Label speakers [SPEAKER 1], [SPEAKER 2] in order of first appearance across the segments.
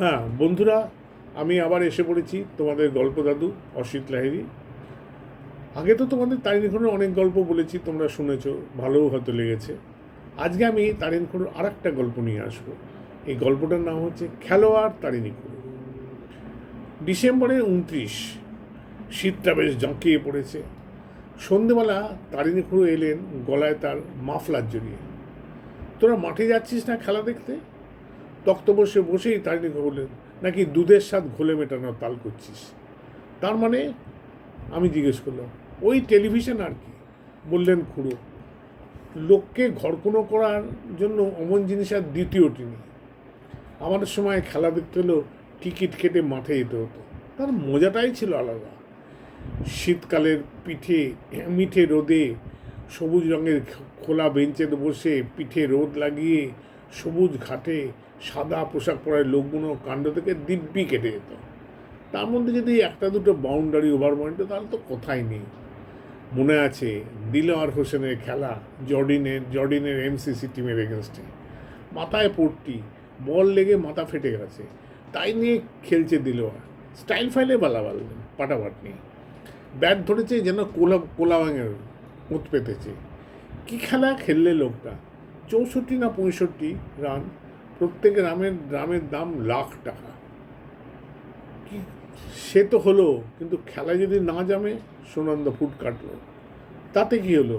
[SPEAKER 1] হ্যাঁ বন্ধুরা, আমি আবার এসে পড়েছি তোমাদের গল্প দাদু, অসিত লাহিরি আগে তো তোমাদের তারিণীখুড়োর অনেক গল্প বলেছি, তোমরা শুনেছো, ভালোও হয়তো লেগেছে। আজকে আমি তারিণীখুড়োর আর একটা গল্প নিয়ে আসব। এই গল্পটার নাম হচ্ছে খেলোয়াড় তারিণীখুড়ো ডিসেম্বরের উনত্রিশ, শীতটা বেশ জাঁকিয়ে পড়েছে। সন্ধেবেলা তারিণীখুড়ো এলেন গলায় তার মাফলার জড়িয়ে। তোরা মাঠে যাচ্ছিস না খেলা দেখতে? তক্ত বসে বসেই তারিণী বললেন, নাকি দুধের স্বাদ ঘোলে মেটানোর তাল করছিস? তার মানে আমি জিজ্ঞেস করলাম, ওই টেলিভিশন আর কি? বললেন খুড়ো, লোককে ঘরকুনো করার জন্য অমন জিনিস আর দ্বিতীয়টি নেই। আমাদের সময় খেলা দেখতে হলেও টিকিট কেটে মাঠে যেতে হতো। তার মজাটাই ছিল আলাদা। শীতকালের পিঠে, মিঠে রোদে, সবুজ রঙের খোলা বেঞ্চে বসে পিঠে রোদ লাগিয়ে সবুজ ঘাটে সাদা পোশাক পরায় লোকগুলো কাণ্ড থেকে দিব্যি কেটে যেত। তার মধ্যে যদি একটা দুটো বাউন্ডারি ওভার পয়েন্টে তাহলে তো কথাই নেই। মনে আছে দিলওয়ার হোসেনের খেলা জর্ডিনের জর্ডিনের এমসিসি টিমের এগেনস্টে মাথায় পড়তি বল লেগে মাথা ফেটে গেছে। তাই নিয়ে খেলছে দিলওয়ার। স্টাইল ফাইলে বালাবাল পাটাপাট নিয়ে ব্যাট ধরেছে যেন কোলা কোলাবাঙের মুত পেতেছে। কী খেলা খেললে লোকটা? চৌষট্টি না পঁয়ষট্টি রান? প্রত্যেক রামের রামের দাম লাখ টাকা। কি, সে তো হলো, কিন্তু খেলা যদি না জামে, সুনন্দ ফুট কাটলো। তাতে কি হলো?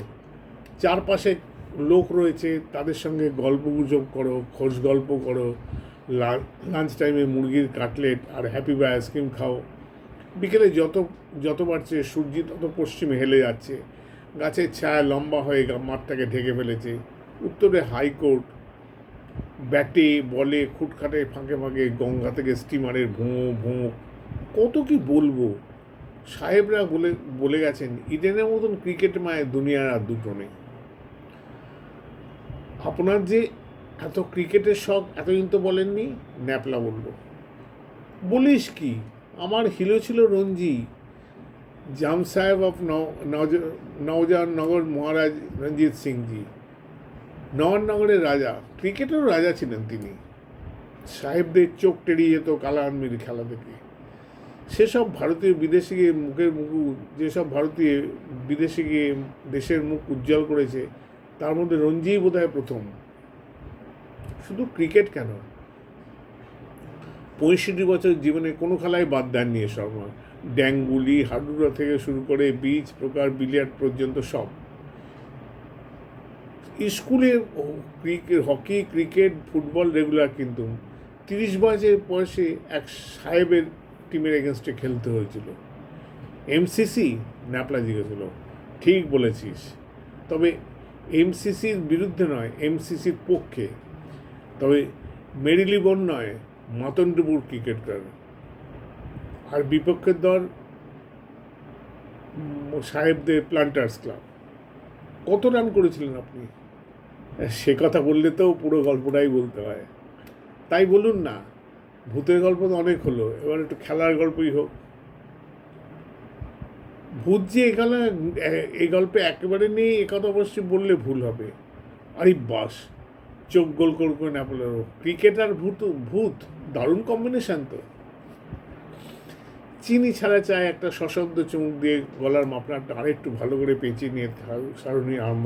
[SPEAKER 1] চারপাশে লোক রয়েছে, তাদের সঙ্গে গল্প গুজব করো, খোঁজ গল্প করো লাঞ্চ টাইমে মুরগির কাটলেট আর হ্যাপি বা আইসক্রিম খাও। বিকেলে যত যত বাড়ছে, সূর্য তত পশ্চিমে হেলে যাচ্ছে। গাছের ছায়া লম্বা হয়ে মাঠটাকে ঢেকে ফেলেছে। উত্তরে হাইকোর্ট ব্যাটে, বলে, খুটখাটে, ফাঁকে ফাঁকে, গঙ্গা থেকে স্টিমারের ভোঁ ভোঁ, কত কি বলব? সাহেবরা বলে বলে গেছেন, ইডেনের মতন ক্রিকেট মায়ের দুনিয়ার আর দুটো নেই। আপনার যে এত ক্রিকেটের শখ, এতদিন তো বলেননি? ন্যাপলা বলল। বলিস কি, আমার হিলো ছিল রঞ্জি। জাম সাহেব অফ নওজাননগর মহারাজ রঞ্জিত সিংজি। নগরের রাজা, ক্রিকেটেরও রাজা ছিলেন তিনি। সাহেবদের চোখ টেরিয়ে যেত কালা আর্মির খেলা দেখে। সেসব ভারতীয় বিদেশে গিয়ে মুখের মুখ, যেসব ভারতীয় বিদেশে গিয়ে দেশের মুখ উজ্জ্বল করেছে, তার মধ্যে রঞ্জিই বোধ প্রথম। শুধু ক্রিকেট কেন? পঁয়ষট্টি বছর জীবনে কোনো খেলায় বাদ দেননি এ শর্মা ড্যাঙ্গুলি হাডুরা থেকে শুরু করে বীজ, প্রকার, বিলিয়ার্ড পর্যন্ত সব। স্কুলে হকি, ক্রিকেট, ফুটবল রেগুলার কিন্তু তিরিশ বয়সের বয়সে এক সাহেবের টিমের এগেনস্টে খেলতে হয়েছিল। এমসিসি ন্যাপলা জিজ্ঞেছিল ঠিক বলেছিস। তবে এমসিসির বিরুদ্ধে নয় এমসিসির পক্ষে। তবে মেরিলিবন নয় মাতন্ডপুর ক্রিকেট ক্লাব আর বিপক্ষের দল সাহেবদের প্লান্টার্স ক্লাব কত রান করেছিলেন আপনি? সে কথা বললে তো পুরো গল্পটাই বলতে হয়। তাই বলুন না, ভূতের গল্প তো অনেক হলো, এবার একটু খেলার গল্পই হোক। ভূত যে এখানে এই গল্পে একেবারে নেই, এ কথা অবশ্যই বললে ভুল হবে। আরে বাস, চোখ গোল করে করে না বলে ক্রিকেট আর ভূত ভূত, দারুণ কম্বিনেশান তো। চিনি ছাড়া চায় একটা সশব্দ চুমুক দিয়ে গলার মাপনাটা আরেকটু ভালো করে পেঁচিয়ে নিয়ে সারণী আরম্ভ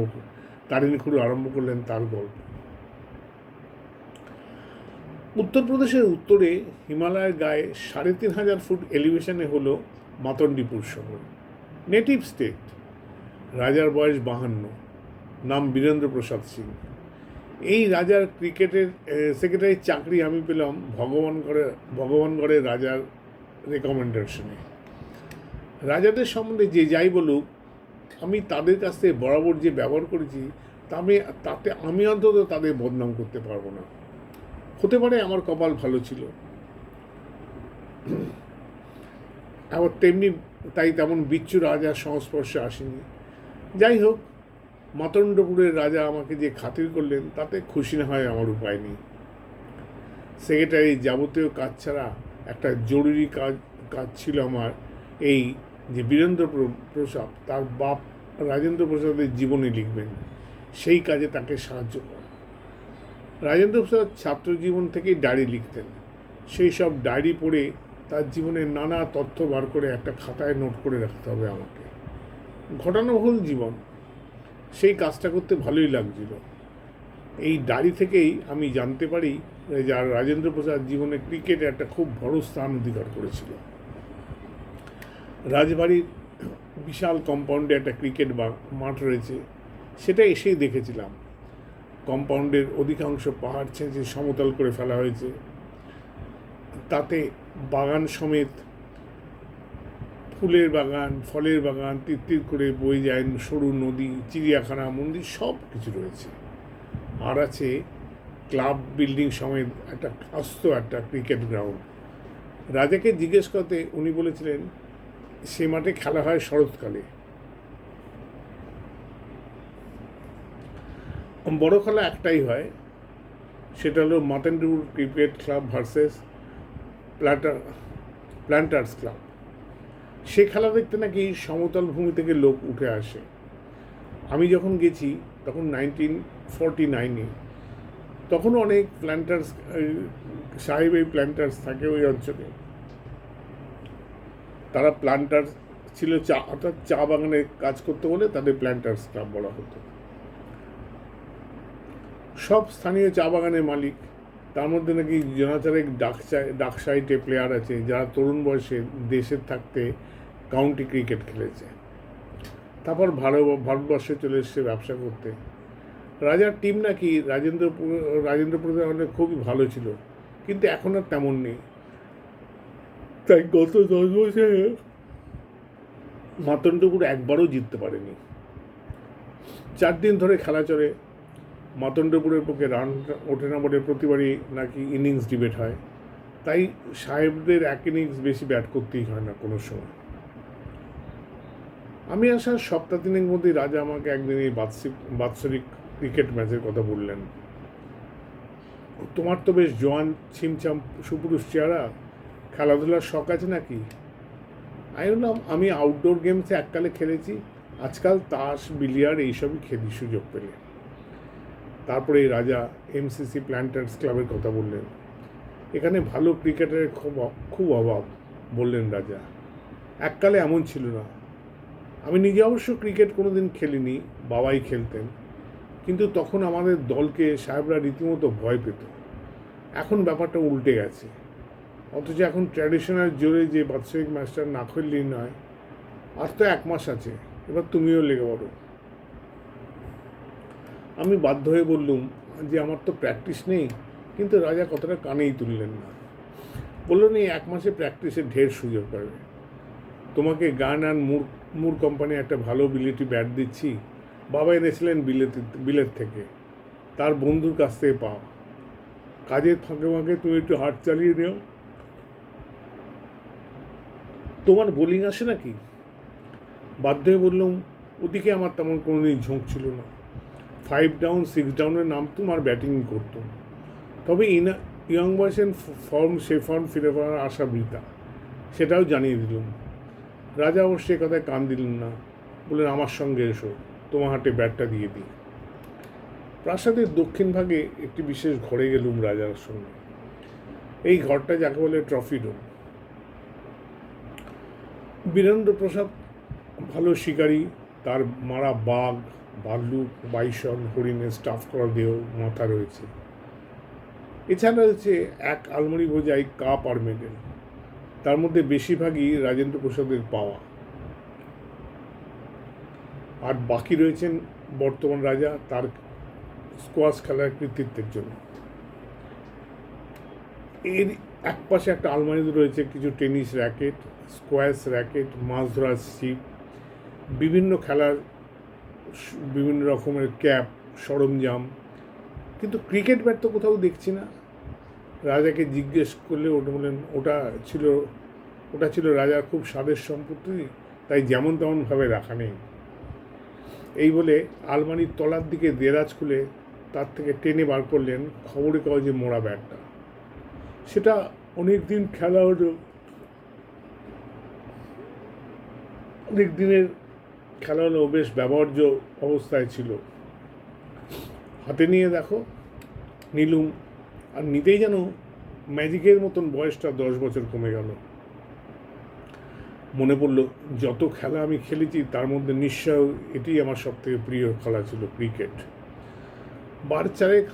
[SPEAKER 1] তারিণী খুঁড়ো আরম্ভ করলেন তার গল্প। উত্তরপ্রদেশের উত্তরে হিমালয়ের গায়ে সাড়ে তিন হাজার ফুট এলিভেশনে হলো মাতন্ডিপুর শহর। নেটিভ স্টেট রাজার বয়স বাহান্ন, নাম বীরেন্দ্র প্রসাদ সিং। এই রাজার ক্রিকেটের সেক্রেটারির চাকরি আমি পেলাম ভগবানগড়ে ভগবানগড়ের রাজার রেকমেন্ডেশনে রাজাদের সম্বন্ধে যে যাই বলুক, আমি তাদের কাছ থেকে বরাবর যে ব্যবহার করেছি আমি তাতে আমি অন্তত তাদের বদনাম করতে পারব না। হতে পারে আমার কপাল ভালো ছিল। আবার তেমনি তাই তেমন বিচ্ছু রাজার সংস্পর্শে আসেনি। যাই হোক মাতণ্ডপুরের রাজা আমাকে যে খাতির করলেন, তাতে খুশি না হয় আমার উপায় নেই। সেক্রেটারি যাবতীয় কাজ ছাড়া একটা জরুরি কাজ কাজ ছিল আমার এই যে বীরেন্দ্র প্র- প্রসাদ তার বাপ রাজেন্দ্র প্রসাদের জীবনী লিখবেন। সেই কাজে তাকে সাহায্য করা। রাজেন্দ্র প্রসাদ ছাত্র জীবন থেকেই ডায়েরি লিখতেন। সেই সব ডায়েরি পড়ে তার জীবনের নানা তথ্য বার করে একটা খাতায় নোট করে রাখতে হবে আমাকে। ঘটনাবহুল জীবন। সেই কাজটা করতে ভালোই লাগছিল। এই ডায়েরি থেকেই আমি জানতে পারি যে আর রাজেন্দ্র প্রসাদ জীবনে ক্রিকেটে একটা খুব বড় স্থান অধিকার করেছিল। রাজবাড়ির বিশাল কম্পাউন্ডে একটা ক্রিকেট বা- মাঠ রয়েছে। সেটা এসেই দেখেছিলাম। কম্পাউন্ডের অধিকাংশ পাহাড় ছেঁচে সমতল করে ফেলা হয়েছে। তাতে বাগান সমেত ফুলের বাগান, ফলের বাগান তির করে বয়ে যায় সরু নদী, চিড়িয়াখানা, মন্দির সব কিছু রয়েছে। আর আছে ক্লাব বিল্ডিং সমেত একটা আস্ত একটা ক্রিকেট গ্রাউন্ড। রাজাকে জিজ্ঞেস করতে উনি বলেছিলেন, সে মাঠে খেলা হয় শরৎকালে। বড় খেলা একটাই হয়। সেটা হলো Matendur cricket club versus planter planters club সে খেলা দেখতে নাকি সমতল ভূমি থেকে লোক উঠে আসে। আমি যখন গেছি, তখন নাইনটিন ফর্টি নাইনে তখন অনেক প্ল্যান্টার্স সাহেব এই প্ল্যান্টার্স থাকে ওই অঞ্চলে। তারা প্ল্যান্টার্স ছিল চা, অর্থাৎ চা বাগানে কাজ করতে বলে তাদের প্ল্যান্টার্স ক্লাব বলা হতো। সব স্থানীয় চা বাগানের মালিক। তার মধ্যে নাকি জনাচারেক ডাক ডাকসাইটে প্লেয়ার আছে, যারা তরুণ বয়সে দেশের থাকতে কাউন্টি ক্রিকেট খেলেছে। তারপর ভারত ভারতবর্ষে চলে এসছে ব্যবসা করতে। রাজার টিম নাকি রাজেন্দ্রপুর রাজেন্দ্রপুরে অনেক খুবই ভালো ছিল, কিন্তু এখন আর তেমন নেই। তাই গত দশ বছরে মাতন্ডপুর একবারও জিততে পারেনি। চার দিন ধরে খেলা চলে মাতন্ডপুরের পক্ষে রান ওঠে না বলে প্রতিবারই নাকি ইনিংস ডিবেট হয়। তাই সাহেবদের এক ইনিংস বেশি ব্যাট করতেই হয় না কোনো সময়। আমি আসার সপ্তাহ তিনেক মধ্যেই রাজা আমাকে একদিন এই বাৎসরিক ক্রিকেট ম্যাচের কথা বললেন। তোমার তো বেশ জোয়ান, ছিমছাম সুপুরুষ চেহারা। খেলাধুলার শখ আছে নাকি? আমি বললাম আমি আউটডোর গেমসে এককালে খেলেছি। আজকাল তাস বিলিয়ার এইসবই খেলি সুযোগ পেলে। তারপরে এই রাজা এমসিসি প্ল্যান্টার্স ক্লাবের কথা বললেন। এখানে ভালো ক্রিকেটারের খুব খুব অভাব, বললেন রাজা। এককালে এমন ছিল না। আমি নিজে অবশ্য ক্রিকেট কোনো দিন খেলিনি, বাবাই খেলতেন। কিন্তু তখন আমাদের দলকে সাহেবরা রীতিমতো ভয় পেত। এখন ব্যাপারটা উল্টে গেছে। অথচ এখন ট্র্যাডিশনাল জোরে যে বাৎসরিক ম্যাচটা না খেললেই নয়, আর তো এক মাস আছে। এবার তুমিও লেগে পড়ো। আমি বাধ্য হয়ে বললুম যে আমার তো প্র্যাকটিস নেই, কিন্তু রাজা কতটা কানেই তুললেন না। বললেন এই এক মাসে প্র্যাকটিসে ঢের সুযোগ পাবে। তোমাকে গান অ্যান্ড মুর মুর কোম্পানি একটা ভালো বিলেটি ব্যাট দিচ্ছি। বাবা এনেছিলেন বিলেত বিলেত থেকে। তার বন্ধুর কাছ থেকে পাও। কাজের ফাঁকে ফাঁকে তুমি একটু হাট চালিয়ে নিও। তোমার বোলিং আসে নাকি? বাধ্য হয়ে বললাম, ওদিকে আমার তেমন কোনো দিন ঝোঁক ছিল না। ফাইভ ডাউন সিক্স ডাউনের নামতুম আর ব্যাটিং করতো। তবে ইনা ইয়ং বয়সের ফর্ম সে ফর্ম ফিরে পাওয়ার আশা বৃথা। সেটাও জানিয়ে দিলুম। রাজা অবশ্য সে কথায় কান দিলেন না। বললেন, আমার সঙ্গে এসো, তোমার হাতে ব্যাটটা দিয়ে দিই। প্রাসাদের দক্ষিণ ভাগে একটি বিশেষ ঘরে গেলুম রাজার সঙ্গে। এই ঘরটা যাকে বলে ট্রফি রুম বীরেন্দ্র প্রসাদ ভালো শিকারী তার মারা বাঘ, ভাল্লুক বাইসন হরিণের স্টাফ করা দেহ মাথা রয়েছে। এছাড়া রয়েছে এক আলমারি বোঝাই কাপ আর মেডেল তার মধ্যে বেশিরভাগই রাজেন্দ্র প্রসাদের পাওয়া। আর বাকি রয়েছেন বর্তমান রাজা, তার স্কোয়াশ খেলার কৃতিত্বের জন্য। এর এক পাশে একটা আলমারিতে রয়েছে, কিছু টেনিস র্যাকেট স্কোয়াশ র্যাকেট মাছ ধরার ছিপ বিভিন্ন খেলার বিভিন্ন রকমের ক্যাপ, সরঞ্জাম। কিন্তু ক্রিকেট ব্যাট তো কোথাও দেখছি না। রাজাকে জিজ্ঞেস করলে ওটা বললেন, ওটা ছিল ওটা ছিল রাজার খুব স্বাদের সম্পত্তি, তাই যেমন তেমনভাবে রাখা নেই। এই বলে আলমারির তলার দিকে দেরাজ খুলে তার থেকে টেনে বার করলেন খবরের কাগজে মোড়া ব্যাটটা। সেটা অনেক দিন খেলা হলো অনেক দিনের খেলা হলো বেশ ব্যবহার্য অবস্থায় ছিল। হাতে নিয়ে দেখো, নিলুম, আর নিতেই যেন ম্যাজিকের মতন বয়সটা দশ বছর কমে গেল। মনে পড়ল, যত খেলা আমি খেলেছি, তার মধ্যে নিশ্চয় এটি আমার সব থেকে প্রিয় খেলা ছিল ক্রিকেট। বার চারেক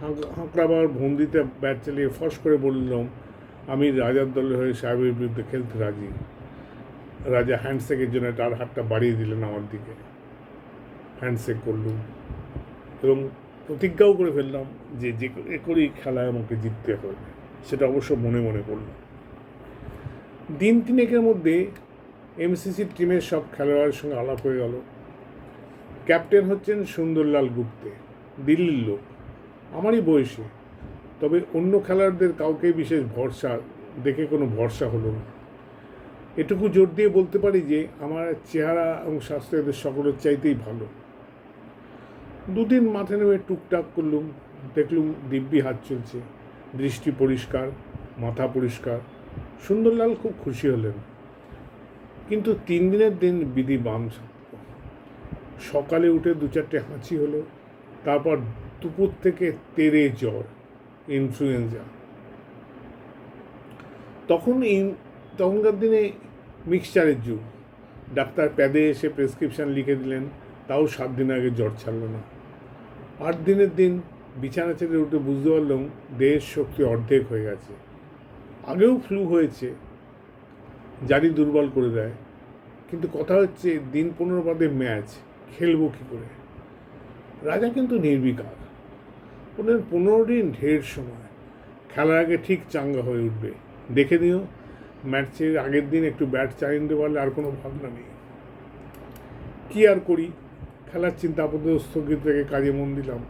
[SPEAKER 1] হাঁক- হাঁকড়াবার ভঙ্গিতে ব্যাট চালিয়ে ফস করে বললাম, আমি রাজার দলের হয়ে সাহেবের বিরুদ্ধে খেলতে রাজি। রাজা হ্যান্ডশেকের জন্য তার হাতটা বাড়িয়ে দিলেন আমার দিকে। হ্যান্ডশেক করলুম এবং প্রতিজ্ঞাও করে ফেললাম যে যে করে করেই খেলায় আমাকে জিততে হবে, সেটা অবশ্য মনে মনে করলাম। দিন তিনেকের মধ্যে এমসিসির টিমের সব খেলোয়াড়ের সঙ্গে আলাপ হয়ে গেল। ক্যাপ্টেন হচ্ছেন সুন্দরলাল গুপ্তে, দিল্লির লোক। আমারই বয়সে, তবে অন্য খেলোয়াড়দের কাউকে বিশেষ ভরসা, দেখে কোনো ভরসা হলো না। এটুকু জোর দিয়ে বলতে পারি যে আমার চেহারা এবং স্বাস্থ্য এদের সকলের চাইতেই ভালো। দুদিন মাঠে নেমে টুকটাক করলুম, দেখলুম দিব্যি হাত চলছে, দৃষ্টি পরিষ্কার, মাথা পরিষ্কার সুন্দরলাল খুব খুশি হলেন। কিন্তু তিন দিনের দিন বিধি বাম। সকালে উঠে দু চারটে হাঁচি হলো, তারপর দুপুর থেকে তেরে জ্বর ইনফ্লুয়েঞ্জা তখন এই তখনকার দিনে মিক্সচারের যুগ। ডাক্তার প্যাদে এসে প্রেসক্রিপশন লিখে দিলেন, তাও সাত দিন আগে জ্বর ছাড়ল না। আট দিনের দিন বিছানা ছেড়ে উঠে বুঝতে পারলাম দেহের শক্তি অর্ধেক হয়ে গেছে। আগেও ফ্লু হয়েছে জারি দুর্বল করে দেয়। কিন্তু কথা হচ্ছে, দিন পনেরো বাদে ম্যাচ খেলব কী করে? রাজা কিন্তু নির্বিকার। বললেন পনেরো দিন ঢের সময়, খেলার আগে ঠিক চাঙ্গা হয়ে উঠবে। দেখে নিও ম্যাচের আগের দিন একটু ব্যাট চালিয়ে নিতে পারলে আর কোনো ভাবনা নেই। কি আর করি? খেলার চিন্তা আপাতত স্থগিত রেখে কাজে মন দিলাম।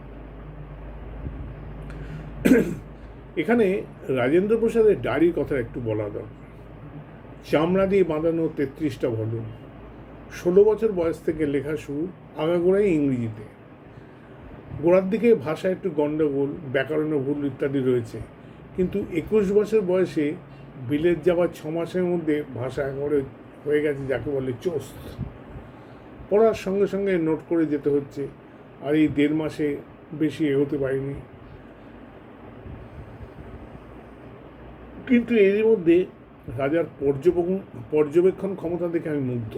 [SPEAKER 1] এখানে রাজেন্দ্র প্রসাদের ডায়েরির কথা একটু বলা দরকার। চামড়া দিয়ে বাঁধানো তেত্রিশটা ভলিউম। ষোলো বছর বয়স থেকে লেখা শুরু আগাগোড়াই ইংরেজিতে। গোড়ার দিকে ভাষা একটু গণ্ডগোল ব্যাকরণে ভুল ইত্যাদি রয়েছে। কিন্তু একুশ বছর বয়সে বিলেত যাওয়ার ছ মাসের মধ্যে ভাষা একেবারে হয়ে গেছে, যাকে বলে চোস্ত। পড়ার সঙ্গে সঙ্গে নোট করে যেতে হচ্ছে, আর এই দেড় মাসে বেশি এগোতে পারিনি। কিন্তু এরই মধ্যে রাজার পর্যবেক্ষণ পর্যবেক্ষণ ক্ষমতা দেখে আমি মুগ্ধ।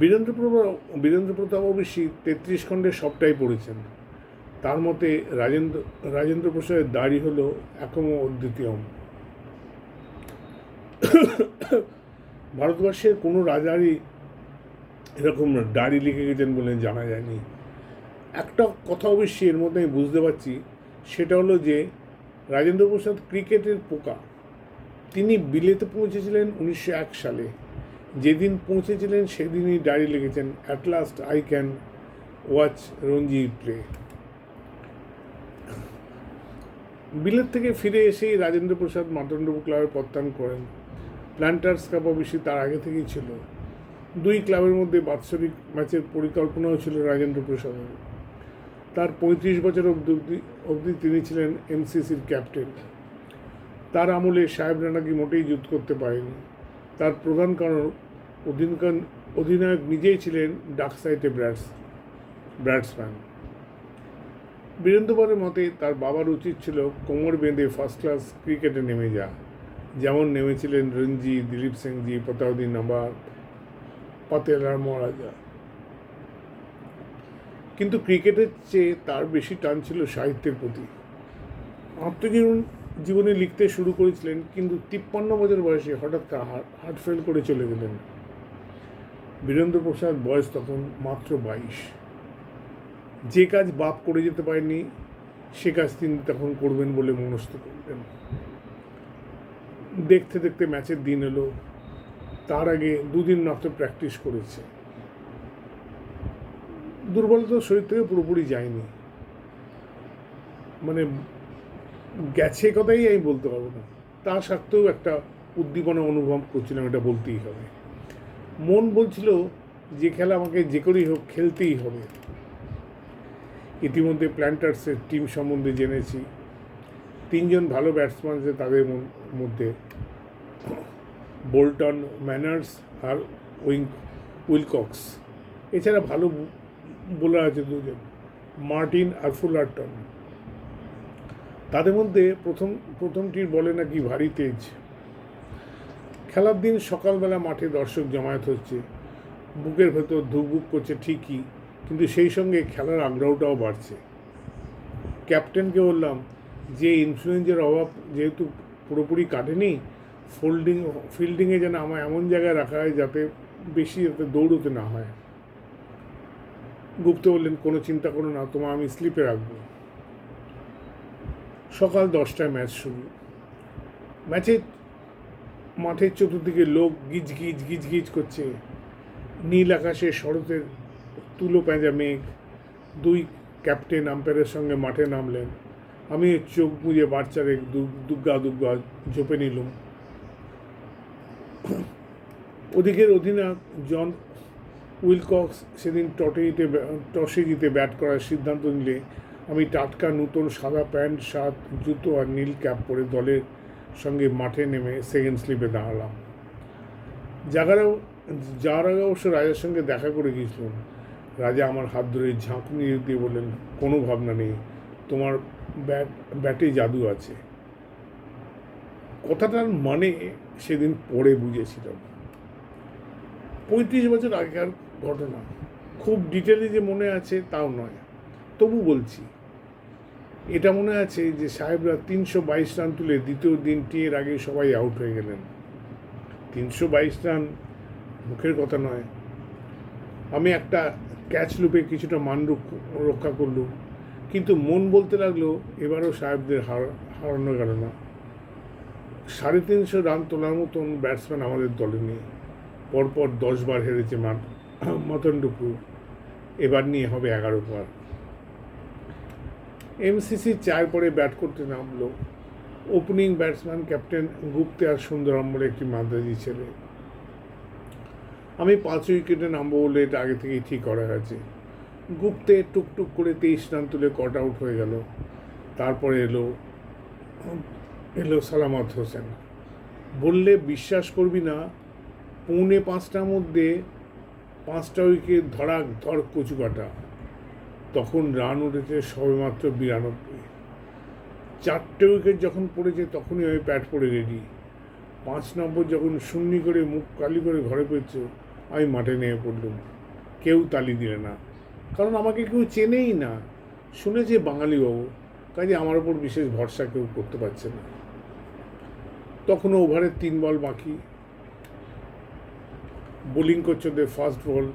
[SPEAKER 1] বীরেন্দ্র প্রতাপ বীরেন্দ্র প্রতাপ অবশ্যই তেত্রিশ খণ্ডে সবটাই পড়েছেন। তার মতে রাজেন্দ্র রাজেন্দ্র প্রসাদের দাড়ি হলো একম অদ্বিতীয়ম ভারতবর্ষের কোনো রাজারই এরকম দাড়ি লিখে গেছেন বলে জানা যায়নি। একটা কথা অবশ্যই এর মধ্যে আমি বুঝতে পারছি, সেটা হলো যে রাজেন্দ্র প্রসাদ ক্রিকেটের পোকা। তিনি বিলেতে পৌঁছেছিলেন উনিশশো এক সালে। যেদিন পৌঁছেছিলেন সেদিনই ডায়েরি লিখেছেন at last I can watch Ranji play বিলেত থেকে ফিরে এসেই রাজেন্দ্র প্রসাদ মাতণ্ডব ক্লাবে প্রত্যান করেন। প্ল্যান্টার্স কাপ অবশ্যই তার আগে থেকেই ছিল। দুই ক্লাবের মধ্যে বাৎসরিক ম্যাচের পরিকল্পনাও ছিল রাজেন্দ্র প্রসাদের। তার পঁয়ত্রিশ বছর অবধি অবধি তিনি ছিলেন এমসিসির ক্যাপ্টেন। তার আমলে সাহেবরা নাকি মোটেই যুদ্ধ করতে পারেনি। তার প্রধান কারণ, অধিনকার, অধিনায়ক নিজেই ছিলেন ডাক সাইটে ব্র্যাটস ব্র্যাটসম্যান বীরেন্দ্রবারের মতে তার বাবার উচিত ছিল কোমর বেঁধে ফার্স্ট ক্লাস ক্রিকেটে নেমে যা যেমন নেমেছিলেন রঞ্জি দিলীপ সিংজি, প্রতাউদ্দিন নাম্বার পাতেলার মহারাজা। কিন্তু ক্রিকেটের চেয়ে তার বেশি টান ছিল সাহিত্যের প্রতি। আত্মজীবন, জীবনে লিখতে শুরু করেছিলেন, কিন্তু তিপ্পান্ন বছর বয়সে হঠাৎ হার্ট ফেল করে চলে গেলেন। বীরেন্দ্র প্রসাদ বয়স তখন মাত্র বাইশ। যে কাজ বাপ করে যেতে পারেনি সে কাজ তিনি তখন করবেন বলে মনস্থ করলেন। দেখতে দেখতে ম্যাচের দিন এলো। তার আগে দুদিন মাত্র প্র্যাকটিস করেছে। দুর্বলতা শরীর থেকে পুরোপুরি যায়নি। মানে গেছে কথাই আমি বলতে পারব না। তা সত্ত্বেও একটা উদ্দীপনা অনুভব করছিলাম, এটা বলতেই হবে। মন বলছিল যে খেলা আমাকে যে করেই হোক খেলতেই হবে। ইতিমধ্যে প্ল্যান্টার্সের টিম সম্বন্ধে জেনেছি। তিনজন ভালো ব্যাটসম্যান আছে তাদের মধ্যে। বোল্টন ম্যানার্স আর উইং উইলকক্স এছাড়া ভালো বোলার আছে দুজন মার্টিন আর ফুলারটন তাদের মধ্যে প্রথম, প্রথমটির বলে নাকি ভারী তেজ। খেলার দিন সকালবেলা মাঠে দর্শক জমায়েত হচ্ছে। বুকের ভেতর ধুকবুক করছে ঠিকই, কিন্তু সেই সঙ্গে খেলার আগ্রহটাও বাড়ছে। ক্যাপ্টেনকে বললাম যে ইনফ্লুয়েঞ্জের অভাব যেহেতু পুরোপুরি কাটেনি ফোল্ডিং ফিল্ডিংয়ে যেন আমার এমন জায়গায় রাখা হয় যাতে বেশি যাতে দৌড়তে না হয়। গুপ্ত বললেন, কোনো চিন্তা করো না তোমার আমি স্লিপে রাখব। সকাল দশটায় ম্যাচ শুরু। ম্যাচে মাঠের চতুর্দিকে লোক গিজ গিজ গিজ গিজ করছে। নীল আকাশে শরতের তুলো পেঁজা মেঘ। দুই ক্যাপ্টেন আম্পায়ারের সঙ্গে মাঠে নামলেন। আমি চোখ মুজে বাচ্চারে দুগ্গা দুগ্গা ঝোপে নিলুম। ওদিকের অধিনায়ক জন উইলকক্স সেদিন টটে জিতে টসে জিতে ব্যাট করার সিদ্ধান্ত নিলে আমি টাটকা নতুন সাদা প্যান্ট শার্ট জুতো আর নীল ক্যাপ পরে দলের সঙ্গে মাঠে নেমে সেকেন্ড স্লিপে দাঁড়ালাম। জাগারাও যাওয়ার আগে অবশ্য রাজার সঙ্গে দেখা করে গিয়েছিলাম রাজা আমার হাত ধরে ঝাঁকুনি দিয়ে বললেন, কোনো ভাবনা নেই। তোমার ব্যাট ব্যাটে জাদু আছে। কথাটার মানে সেদিন পড়ে বুঝেছিলাম। পঁয়ত্রিশ বছর আগেকার ঘটনা। খুব ডিটেলে যে মনে আছে তাও নয়। তবু বলছি, এটা মনে আছে যে সাহেবরা তিনশো বাইশ রান তুলে দ্বিতীয় দিনটি এর আগে সবাই আউট হয়ে গেলেন। তিনশো বাইশ রান মুখের কথা নয়। আমি একটা ক্যাচ লুপে কিছুটা মান রক্ষা করলুম। কিন্তু মন বলতে লাগল, এবারও সাহেবদের হার হারানো গেল না সাড়ে তিনশো রান তোলার মতন ব্যাটসম্যান আমাদের দলে নেই। পরপর দশবার হেরেছে মাত মতনটুকু এবার নিয়ে হবে এগারো বার। এমসিসি চার পরে ব্যাট করতে নামলো। ওপেনিং ব্যাটসম্যান ক্যাপ্টেন গুপ্তে আর সুন্দরম বলে একটি মাদ্রাজি ছেলে। আমি পাঁচ উইকেটে নামবো বলে এটা আগে থেকেই ঠিক করা গেছে গুপ্তে টুকটুক করে তেইশ রান তুলে কট আউট হয়ে গেল। তারপরে এলো এলো সালামত হোসেন। বললে, বিশ্বাস করবি না, পৌনে পাঁচটার মধ্যে পাঁচটা উইকেট ধরা ধর কচু কাটা। তখন রান উঠেছে সবেমাত্র বিরানব্বই। চারটে উইকেট যখন পড়েছে, তখনই আমি প্যাট পড়ে রেডি পাঁচ নম্বর যখন শূন্য করে মুখ কালি করে ঘরে পেয়েছে আমি মাঠে নেমে পড়লুম কেউ তালি দিলে না। কারণ আমাকে কেউ চেনেই না। শুনেছে বাঙালিবাবু, কাজে আমার ওপর বিশেষ ভরসা কেউ করতে পারছে না। তখন ওভারের তিন বল বাকি। বোলিং করছে ওদের first ball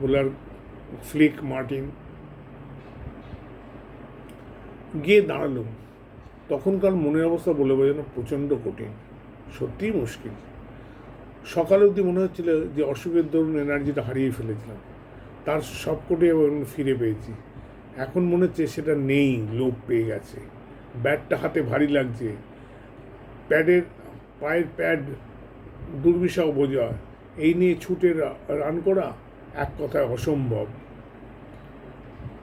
[SPEAKER 1] bowler Flick Martin. গিয়ে দাঁড়ালুম তখনকার মনের অবস্থা বলে বোঝানো প্রচণ্ড কঠিন। সত্যিই মুশকিল। সকালে অবধি মনে হচ্ছিল যে অসুখের দরুন এনার্জিটা হারিয়ে ফেলেছিলাম। তার সবকটি ফিরে পেয়েছি। এখন মনে হচ্ছে সেটা নেই লোপ পেয়ে গেছে। ব্যাটটা হাতে ভারী লাগছে। প্যাডের, পায়ের প্যাড দুর্বিষহ বোঝা। এই নিয়ে ছুটে রান করা এক কথায় অসম্ভব।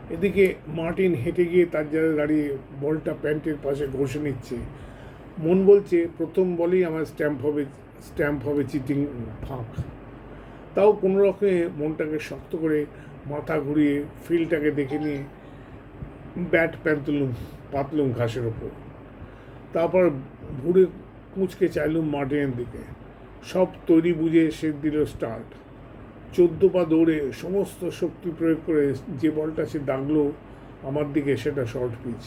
[SPEAKER 1] এদিকে মার্টিন হেঁটে গিয়ে তার জায়গায় দাঁড়িয়ে বলটা প্যান্টের পাশে ঘষে নিচ্ছে। মন বলছে, প্রথম বলেই আমার স্ট্যাম্প হবে স্ট্যাম্প হবে চিটিং ফাঁক। তাও কোনো রকমে মনটাকে শক্ত করে মাথা ঘুরিয়ে ফিল্ডটাকে দেখে নিয়ে ব্যাট প্যান্তুলুম, পাতলুম ঘাসের ওপর। তারপর ঘুরে কুঁচকে চাইলুম মার্টিনের দিকে। সব তৈরি বুঝে সে দিল স্টার্ট। চোদ্দ পা দৌড়ে সমস্ত শক্তি প্রয়োগ করে যে বলটা সে দাগলো আমার দিকে সেটা শর্ট পিচ।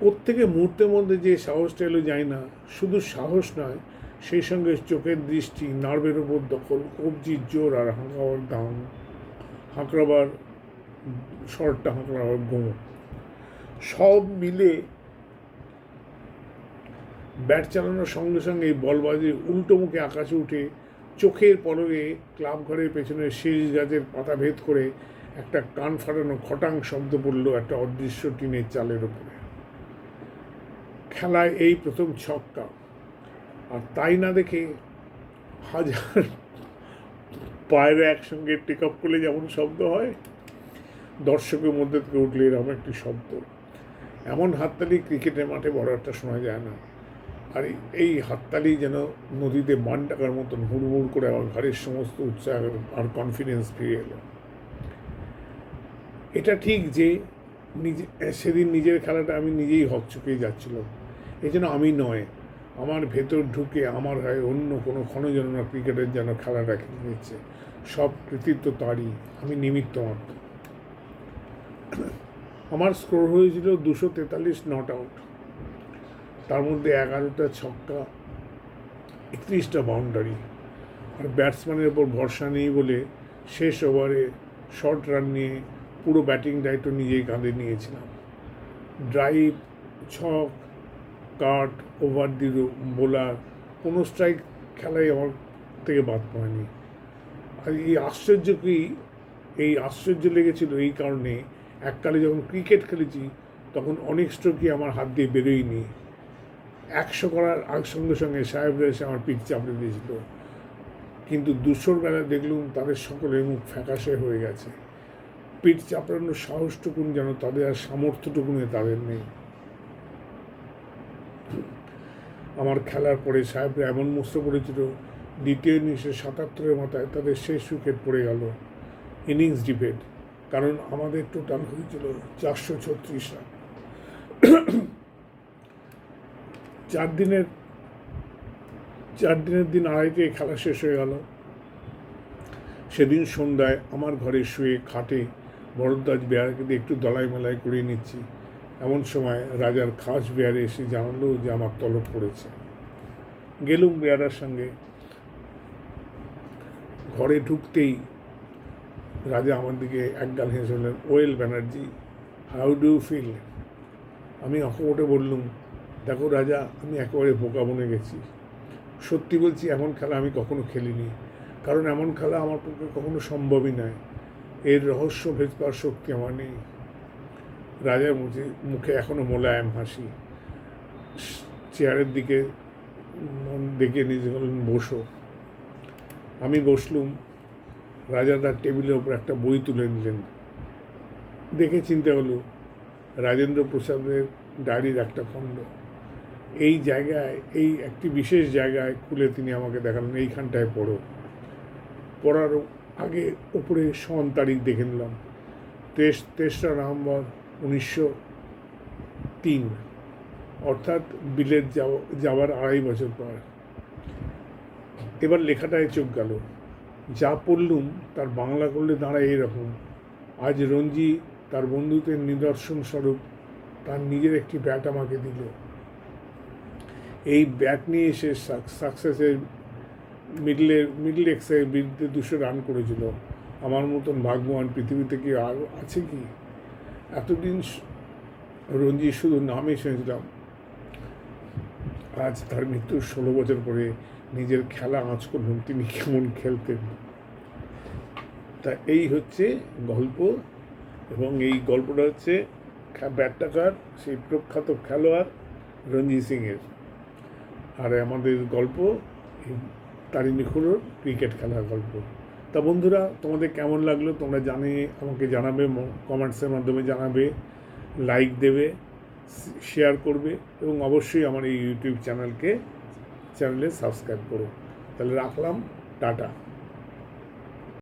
[SPEAKER 1] প্রত্যেকে মুহূর্তের মধ্যে যে সাহসটা এলো যায় না, শুধু সাহস নয় সেই সঙ্গে চোখের দৃষ্টি, নার্ভের ওপর দখল কবজির জোর আর হাঁকাবার দাম হাঁকড়াবার, শর্টটা হাঁকড়াবার গোঁ সব মিলে ব্যাট চালানোর সঙ্গে সঙ্গে বলবাজি উল্টো মুখে আকাশে উঠে চোখের পলকে ক্লাব ঘরের পেছনে শেষ গাছের পাতা ভেদ করে একটা কান ফাটানো খটাং শব্দ পড়ল একটা অদৃশ্য টিনের চালের ওপরে খেলায় এই প্রথম ছক্কা। আর তাই না দেখে হাজার পায়ের একসঙ্গে টেক আপ করলে যেমন শব্দ হয়, দর্শকের মধ্যে থেকে উঠলে এরকম একটি শব্দ। এমন হাততালি ক্রিকেটের মাঠে বড় একটা শোনা যায় না। আর এই হাততালি যেন নদীতে বান টাকার মতন হুড়মুড় করে আমার ঘরের সমস্ত উৎসাহ আর কনফিডেন্স ফিরে এলো। এটা ঠিক যে নিজে, সেদিন নিজের খেলাটা আমি নিজেই হকচকে যাচ্ছিলাম। এই জন্য আমি নয় আমার ভেতর ঢুকে আমার হয়ে অন্য কোনো ক্ষণজননা ক্রিকেটের যেন খেলাটা খেলে নিচ্ছে সব কৃতিত্ব তারই, আমি নিমিত্ত মাত্র। আমার স্কোর হয়েছিল দুশো তেতাল্লিশ নট আউট। তার মধ্যে এগারোটা ছক্কা, একত্রিশটা বাউন্ডারি। আর ব্যাটসম্যানের ওপর ভরসা নেই বলে শেষ ওভারে শর্ট রান নিয়ে পুরো ব্যাটিং দায়িত্ব নিজেই কাঁধে নিয়েছিলাম। ড্রাইভ, ছক কাট, ওভার দি বোলার, কোনো স্ট্রাইক খেলাই আমার থেকে বাদ পড়েনি। আর এই আশ্চর্য কি, এই আশ্চর্য লেগেছিল এই কারণে, এককালে যখন ক্রিকেট খেলেছি, তখন অনেক স্ট্রোকই আমার হাত দিয়ে বেরোয়নি। একশো করার আগ সঙ্গে সঙ্গে সাহেবরা এসে আমার পিঠ চাপড়ে দিয়েছিল। কিন্তু দুশোর বেলা দেখলুম তাদের সকলের মুখ ফ্যাকাশে হয়ে গেছে। পিঠ চাপড়ানোর সাহসটুকুন যেন তাদের আর সামর্থ্যটুকুনে তাদের নেই। আমার খেলার পরে সাহেবরা এমন মুস্ত পড়েছিল, দ্বিতীয় ইনিংসে সাতাত্তরের মাথায় তাদের শেষ উইকেট পড়ে গেল। ইনিংস ডিবেট, কারণ আমাদের টোটাল হয়েছিল চারশো ছত্রিশ রান। চার দিনের চার দিনের দিন আড়াইটে খেলা শেষ হয়ে গেল। সেদিন সন্ধ্যায় আমার ঘরে শুয়ে খাটে ভরদ্বাজ বেয়ারকে দিয়ে একটু দলাই মেলাই করিয়ে নিচ্ছি। এমন সময় রাজার খাস বেয়ারে এসে জানালো যে আমার তলব পড়েছে। গেলুম বেয়ারার সঙ্গে ঘরে ঢুকতেই রাজা আমার দিকে একগাল হেসে বললেন well Banerjee, how do you feel? আমি অকপটে বললুম, দেখো রাজা, আমি একেবারে বোকা বনে গেছি। সত্যি বলছি, এমন খেলা আমি কখনো খেলিনি। কারণ এমন খেলা আমার পক্ষে কখনো সম্ভবই নয়। এর রহস্য ভেদ করার শক্তি আমার নেই। রাজার মুখে মুখে এখনও মোলায়েম হাসি। চেয়ারের দিকে দেখে নিজে বললেন, বসো। আমি বসলুম। রাজা তার টেবিলের ওপর একটা বই তুলে নিলেন। দেখে চিন্তা হলো, রাজেন্দ্র প্রসাদের ডায়েরির একটা খণ্ড। এই জায়গায়, এই একটি বিশেষ জায়গায় খুলে তিনি আমাকে দেখালেন, এইখানটায় পড়ো। পড়ার আগে ওপরে সন তারিখ দেখে নিলাম। তেইশ, তেসরা নভেম্বর উনিশশো তিন, অর্থাৎ বিলেত যাওয়ার আড়াই বছর পর। এবার লেখাটায় চোখ গেল। যা পড়লুম, তার বাংলা করলে দাঁড়ায় এরকম আজ রঞ্জি তার বন্ধুত্বের নিদর্শন স্বরূপ, তার নিজের একটি ব্যাট আমাকে দিল। এই ব্যাট নিয়ে সে সাকসেসের মিডলে, মিডল এক্সের বিরুদ্ধে দুশো রান করেছিল। আমার মতন ভাগ্যবান পৃথিবীতে কি আর আছে কি? এতদিন রঞ্জি শুধু নামে শুনেছিলাম। আজ তার মৃত্যুর ষোলো বছর পরে নিজের খেলা আঁচ করলেন তিনি কেমন খেলতেন। তা এই হচ্ছে গল্প এবং এই গল্পটা হচ্ছে ব্যাটটাকার, সেই প্রখ্যাত খেলোয়াড় রঞ্জিত সিংয়ের। আর আমাদের গল্প তারিণী খুঁড়োর ক্রিকেট খেলার গল্প। তা বন্ধুরা, তোমাদের কেমন লাগল? তোমরা জানে, আমাকে জানাবে কমেন্টসের মাধ্যমে জানাবে লাইক দেবে শেয়ার করবে, এবং অবশ্যই আমার এই ইউটিউব চ্যানেলকে চ্যানেলে সাবস্ক্রাইব করো। তাহলে রাখলাম, টাটা।